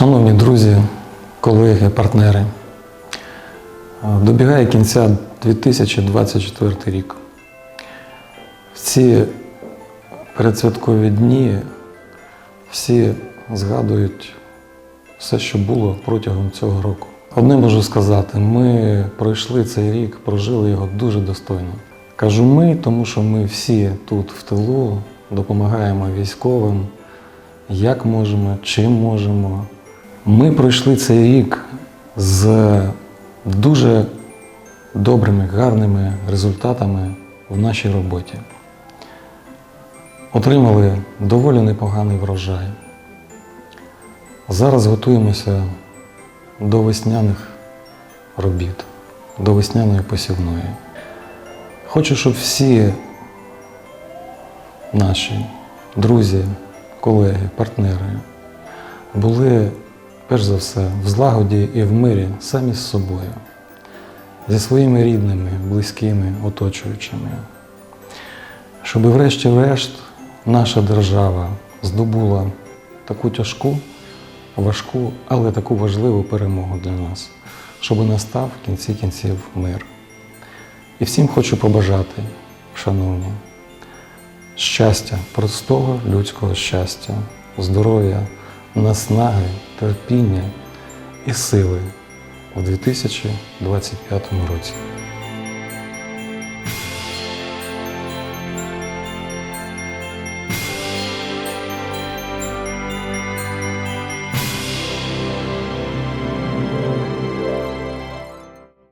Шановні друзі, колеги, партнери, добігає кінця 2024 рік. В ці передсвяткові дні всі згадують все, що було протягом цього року. Одне можу сказати, ми пройшли цей рік, прожили його дуже достойно. Кажу ми, тому що ми всі тут в тилу допомагаємо військовим, як можемо, чим можемо. Ми пройшли цей рік з дуже добрими, гарними результатами в нашій роботі. Отримали доволі непоганий врожай. Зараз готуємося до весняних робіт, до весняної посівної. Хочу, щоб всі наші друзі, колеги, партнери були перш за все в злагоді і в мирі самі з собою, зі своїми рідними, близькими, оточуючими. Щоб врешті-решт наша держава здобула таку тяжку, важку, але таку важливу перемогу для нас, щоб настав в кінці кінців мир. І всім хочу побажати, шановні, щастя, простого людського щастя, здоров'я, наснаги, терпіння і сили у 2025 році.